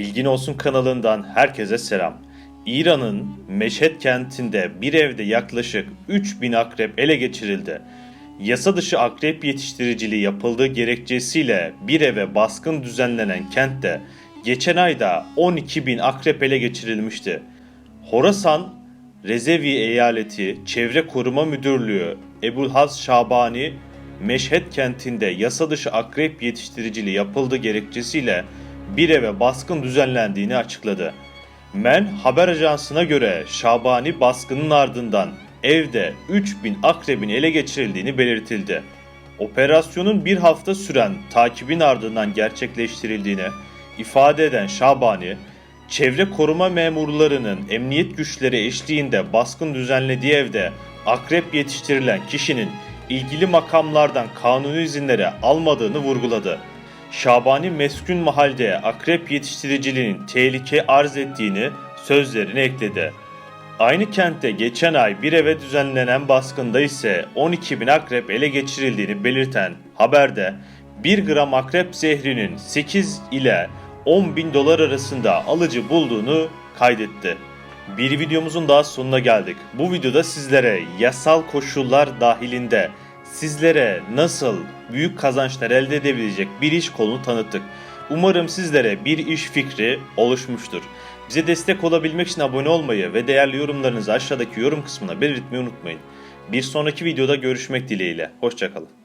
Bilgin Olsun kanalından herkese selam. İran'ın Meşhed kentinde bir evde yaklaşık 3000 akrep ele geçirildi. Yasa dışı akrep yetiştiriciliği yapıldığı gerekçesiyle bir eve baskın düzenlenen kentte geçen ayda 12 bin akrep ele geçirilmişti. Horasan, Rezevi Eyaleti Çevre Koruma Müdürlüğü Ebulhaz Şabani, Meşhed kentinde yasa dışı akrep yetiştiriciliği yapıldığı gerekçesiyle bir eve baskın düzenlendiğini açıkladı. Men haber ajansına göre Şabani baskının ardından evde 3000 akrebin ele geçirildiğini belirtildi. Operasyonun bir hafta süren takibin ardından gerçekleştirildiğini ifade eden Şabani, çevre koruma memurlarının emniyet güçleri eşliğinde baskın düzenlediği evde akrep yetiştirilen kişinin ilgili makamlardan kanuni izinleri almadığını vurguladı. Şabani meskun mahalde akrep yetiştiriciliğinin tehlike arz ettiğini sözlerine ekledi. Aynı kentte geçen ay bir eve düzenlenen baskında ise 12 bin akrep ele geçirildiğini belirten haberde 1 gram akrep zehrinin 8 ile 10 bin dolar arasında alıcı bulduğunu kaydetti. Bir videomuzun daha sonuna geldik. Bu videoda sizlere yasal koşullar dahilinde sizlere nasıl büyük kazançlar elde edebilecek bir iş kolunu tanıttık. Umarım sizlere bir iş fikri oluşmuştur. Bize destek olabilmek için abone olmayı ve değerli yorumlarınızı aşağıdaki yorum kısmına belirtmeyi unutmayın. Bir sonraki videoda görüşmek dileğiyle. Hoşçakalın.